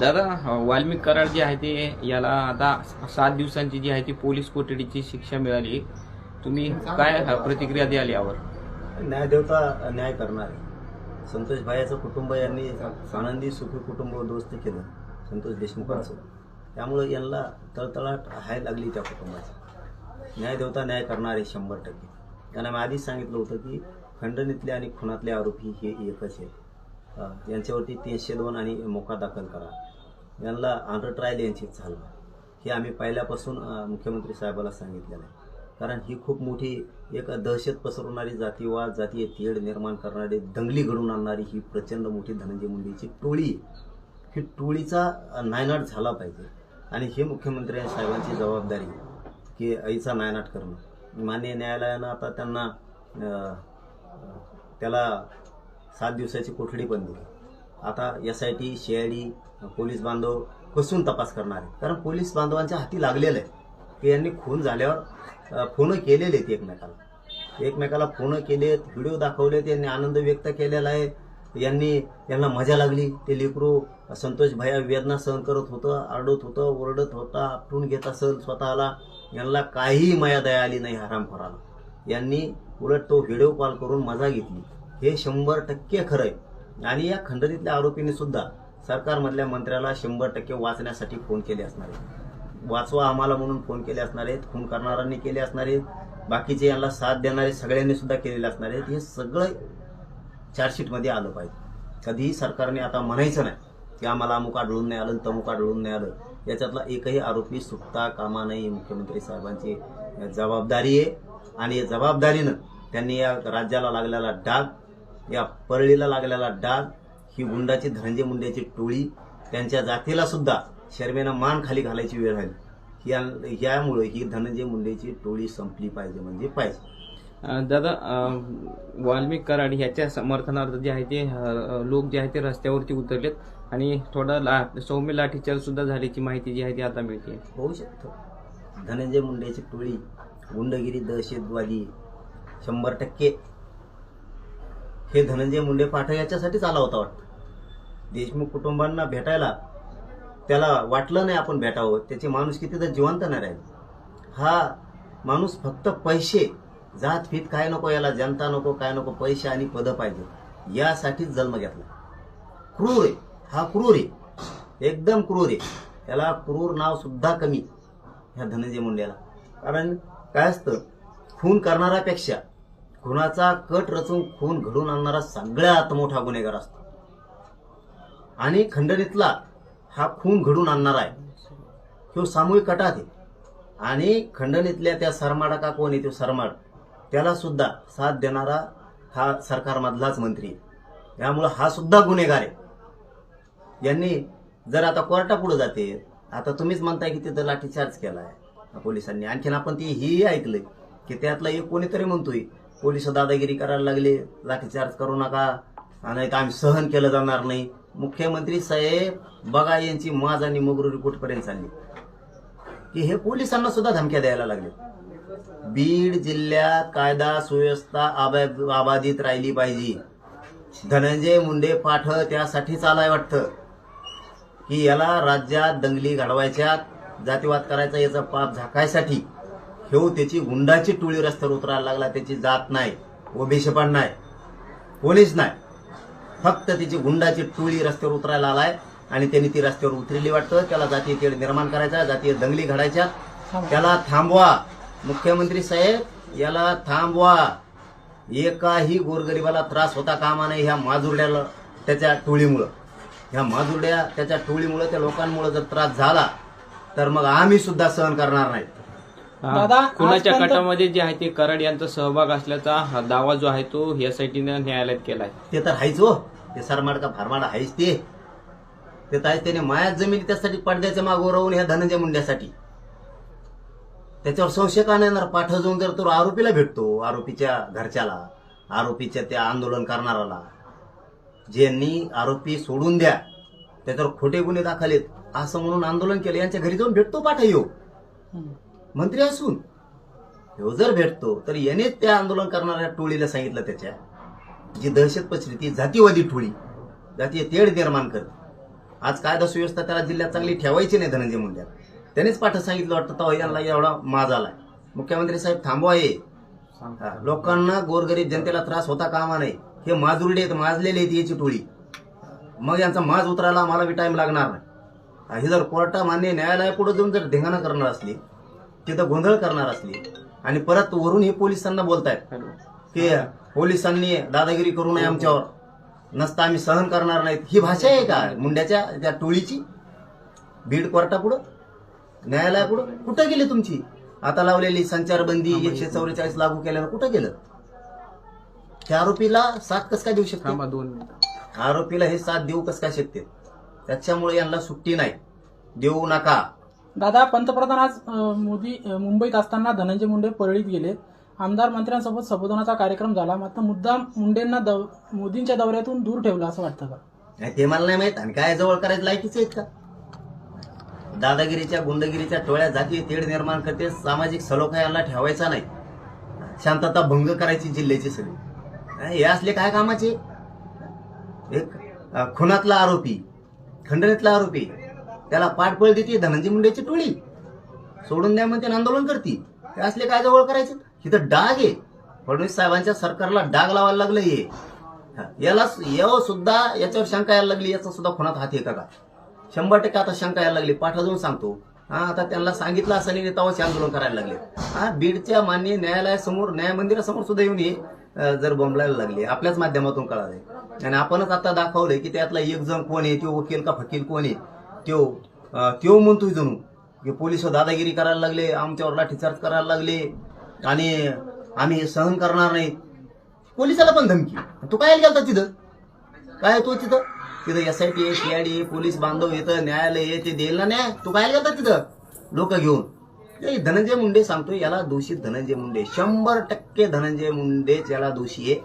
दादा वाल्मिक कराड जे आहे ते याला आता सात दिवसांची जी आहे ती पोलीस कोठडीची शिक्षा मिळाली. तुम्ही काय प्रतिक्रिया द्याल यावर? न्यायदेवता न्याय करणार. आहे संतोष भाईचं कुटुंब यांनी आनंदी सुखी कुटुंब उद्ध्वस्त केलं. संतोष देशमुखांचं त्यामुळे यांना तळतळाट हाय लागली त्या कुटुंबाची. न्यायदेवता न्याय करणार आहे शंभर टक्के. त्यांना मी आधीच सांगितलं होतं की खंडणीतले आणि खुनातले आरोपी हे एकच आहेत. अं, यांच्यावरती तीनशे दोन आणि मोका दाखल करा. यांना अंडर ट्रायल यांची चालवा हे आम्ही पहिल्यापासून मुख्यमंत्री साहेबाला सांगितलेलं आहे. कारण ही खूप मोठी एक दहशत पसरवणारी जातीवाद जातीय तेढ निर्माण करणारी दंगली घडून आणणारी ही प्रचंड मोठी धनंजय मुंडेची टोळी. ही टोळीचा नायनाट झाला पाहिजे. आणि हे मुख्यमंत्री साहेबांची जबाबदारी की आईचा नायनाट करणं. मान्य न्यायालयानं आता त्यांना त्याला सात दिवसाची कोठडी पण दिली. आता S I T C I D police बांधव कसून तपास करणार आहे कारण पोलीस बांधवांच्या हाती लागलेलं आहे. की यांनी खून झाल्यावर फोन केलेले आहेत एकमेकाला. एकमेकाला फोन केलेत व्हिडिओ दाखवलेत यांनी आनंद व्यक्त केलेला आहे. यांनी यांना मजा लागली. ते लेकरू संतोष भैया वेदना सहन करत होतं आरडत होतं ओरडत होता आपटून घेत असेल स्वतःला. यांना काहीही मया दया आली नाही हरामखोराला. यांनी उलट तो व्हिडिओ कॉल करून मजा घेतली. हे शंभर टक्के खरं आहे. आणि या खंडणीतल्या आरोपीने सुद्धा सरकारमधल्या मंत्र्याला शंभर टक्के वाचण्यासाठी फोन केले असणार आहेत. वाचवा आम्हाला म्हणून फोन केले असणार आहेत खून करणाऱ्यांनी केले असणार आहेत बाकीचे यांना साथ देणारे सगळ्यांनी सुद्धा केलेले असणार आहेत. हे सगळं चार्जशीटमध्ये आलं पाहिजे. कधीही सरकारने आता म्हणायचं नाही की आम्हाला अमुक आढळून नाही आलं तमुक आढळून नाही आलं. याच्यातला एकही आरोपी सुटता कामा नाही मुख्यमंत्री साहेबांची जबाबदारी आहे. आणि या जबाबदारीनं त्यांनी या राज्याला लागलेला डाग या परळीला लागलेला डाग ही गुंडाची धनंजय मुंड्याची टोळी त्यांच्या जातीला सुद्धा शर्मेनं मान खाली घालायची वेळ आली या यामुळे ही धनंजय मुंडेची टोळी संपली पाहिजे म्हणजे पाहिजे. दादा वाल्मिक कराड ह्याच्या समर्थनार्थ जे आहे ते लोक जे आहे ते रस्त्यावरती उतरलेत आणि थोडा ला सौम्य लाठीचार्ज सुद्धा झाल्याची माहिती जी आहे ती आता मिळते. होऊ शकतं. धनंजय मुंडेची टोळी गुंडगिरी दहशतवादी शंभर टक्के हे धनंजय मुंडे पाठा याच्यासाठीच आला होता वाटतं. देशमुख कुटुंबांना भेटायला त्याला वाटलं नाही आपण भेटावं. त्याची माणूस किती तर जिवंत नाही राहील. हा माणूस फक्त पैसे जात फीत काय नको याला जनता नको काय नको पैसे आणि पदं पाहिजे. यासाठीच जन्म घेतला. क्रूर आहे. हा क्रूर आहे. एकदम क्रूर आहे. याला क्रूर नाव सुद्धा कमी ह्या धनंजय मुंडेला. कारण काय असतं? खून करणाऱ्यापेक्षा खुनाचा कट रचून खून घडून आणणारा सगळ्यात मोठा गुन्हेगार असतो. आणि खंडणीतला हा खून घडून आणणारा आहे. तो सामूहिक कटात आहे. आणि खंडणीतल्या त्या सरमाडा का कोण आहे तो सरमाड? त्याला सुद्धा साथ देणारा हा सरकारमधलाच मंत्री आहे. त्यामुळं हा सुद्धा गुन्हेगार आहे. यांनी जर आता कोर्टापुढे जाते आता तुम्हीच म्हणताय की तिथं लाठीचार्ज आहे पोलिसांनी आणखीन आपण ती ही ऐकलंय की त्यातला एक कोणीतरी म्हणतोय पोलीस दादागिरी करायला लागले. लाठीचार्ज करू नका. आणि तर आम्ही सहन केलं जाणार नाही. मुख्यमंत्री साहेब बघा यांची माज आणि मगरू कुठपर्यंत चालली. की हे पोलिसांना सुद्धा धमक्या द्यायला लागले. बीड जिल्ह्यात कायदा सुव्यवस्था अबाधित राहिली पाहिजे. धनंजय मुंडे पाठ त्यासाठी चालाय वाटतं. की याला राज्यात दंगली घडवायच्या जातीवाद करायचा याचा पाप झाकायसाठी. ह्यो त्याची गुंडाची टोळी रस्त्यावर उतरायला लागला त्याची जात नाही ओबीशपण नाही पोलीस नाही. फक्त तिची गुंडाची टोळी रस्त्यावर उतरायला आलाय आणि त्यांनी ती रस्त्यावर उतरली वाटतं. त्याला जातीय तेढ निर्माण करायचा जातीय दंगली घडायच्या. त्याला थांबवा. मुख्यमंत्री साहेब याला थांबवा. एकाही गोरगरिबाला त्रास होता कामा नाही ह्या माजुरड्याला त्याच्या टोळीमुळं. ह्या माजुरड्या त्याच्या टोळीमुळं त्या लोकांमुळं जर त्रास झाला तर मग आम्ही सुद्धा सहन करणार नाही दादा, कुणाच्या कटामध्ये जे आहे ते कराड यांचा सहभाग असल्याचा हा दावा जो आहे तो एसआयटीनं न्यायालयात केलाय. ते तर हायच हो. ते सरमाड का फारमाड हायच ते. ते तर त्याने मायात जमीन त्यासाठी पडद्याच्या मागोवर राहून ह्या धनंजय मुंड्यासाठी. त्याच्यावर संशय का नाही येणार? पाठ जाऊन जर तो आरोपीला भेटतो आरोपीच्या घरच्याला आरोपीच्या त्या आंदोलन करणाराला ज्यांनी आरोपी सोडून द्या त्याच्यावर खोटे गुन्हे दाखलेत असं म्हणून आंदोलन केलं यांच्या घरी जाऊन भेटतो पाठ येऊ. मंत्री असून ह्यो जर भेटतो तर याने त्या आंदोलन करणाऱ्या टोळीला सांगितलं त्याच्या जी दहशत पसरी ती जातीवादी टोळी जातीय तेढ निर्माण करते. आज कायदा सुव्यवस्था त्याला जिल्ह्यात चांगली ठेवायची नाही धनंजय मुंड्यात त्यानेच पाठ सांगितलं वाटतं तो यांना एवढा माज आलाय. मुख्यमंत्री साहेब थांबवा हे. लोकांना गोरगरीब जनतेला त्रास होता कामा नाही हे माजुरडे आहेत माजलेले आहेत याची टोळी. मग यांचा माज उतरायला आम्हाला बी टाईम लागणार नाही. हे जर कोर्टा मान्य न्यायालयापुढे जाऊन जर धिंगाणा करणार असली तिथं गोंधळ करणार असली आणि परत वरून हे पोलिसांना बोलतायत की पोलिसांनी दादागिरी करू नये आमच्यावर. नसता आम्ही सहन करणार नाहीत. ही भाषा आहे का? मुंड्याच्या त्या टोळीची? बीड कोर्टापुढं? न्यायालयापुढं? कुठं गेली तुमची? आता लावलेली संचारबंदी एकशे चौवेचाळीस लागू केल्यानं कुठं गेलं? त्या आरोपीला साथ कस काय देऊ शकते? दोन मिनिटं. आरोपीला हे साथ देऊ कस काय शकते? त्याच्यामुळे यांना सुट्टी नाही. देऊ नका. दादा पंतप्रधान आज मोदी मुंबईत असताना धनंजय मुंडे परळीत गेले आमदार मंत्र्यांसोबत संबोधनाचा कार्यक्रम झाला. मात्र मुद्दा मुंडेंना दौ- मोदींच्या दौऱ्यातून दूर ठेवला असं वाटतं का? नाही, ते मला नाही माहीत. आणि काय जवळ करायचं लायकीच आहेत का? दादागिरीच्या गुंडगिरीच्या टोळ्या जाती तेढ निर्माण करते. सामाजिक सलोखा यांना ठेवायचा नाही. शांतता भंग करायची जिल्ह्याची सगळी. हे असले काय कामाचे? एक खुनातला आरोपी खंडणीतला आरोपी. त्याला पाठबळ देते धनंजय मुंडेची टोळी. सोडून द्या म्हणते आंदोलन करते. हे असले काय जवळ करायचे? इथं डाग आहे. फडणवीस साहेबांच्या सरकारला डाग लावायला लागलं हे. याला यावं सुद्धा याच्यावर शंका यायला लागली याचा सुद्धा खुनात हात आहे का शंभर टक्के आता शंका यायला लागली. पाठवून सांगतो. हा आता त्यांना सांगितलं असं नाही तेव्हाच आंदोलन करायला लागले. हा बीडच्या मान्य न्यायालयासमोर न्याय मंदिरासमोर सुद्धा येऊन हे जर बोंबलायला लागले. आपल्याच माध्यमातून कळालंय. आणि आपणच आता दाखवलंय की त्यातला एक जण कोण आहे तो वकील का फकील कोण आहे? त्यो त्यो म्हणतोय जणू. की पोलीस दादागिरी करायला लागले आमच्यावर लाठीचार्ज करायला लागले आणि आम्ही सहन करणार नाही पोलिसाला पण धमकी. तू काय गेलता तिथं? काय तो तिथं? तिथं S I T C I D police बांधव येतं न्यायालय येते देईल ना न्याय? तू काय गेलता तिथं? लोक घेऊन. हे धनंजय मुंडे सांगतोय याला दोषी धनंजय मुंडे. शंभर टक्के धनंजय मुंडेच याला दोषी आहे.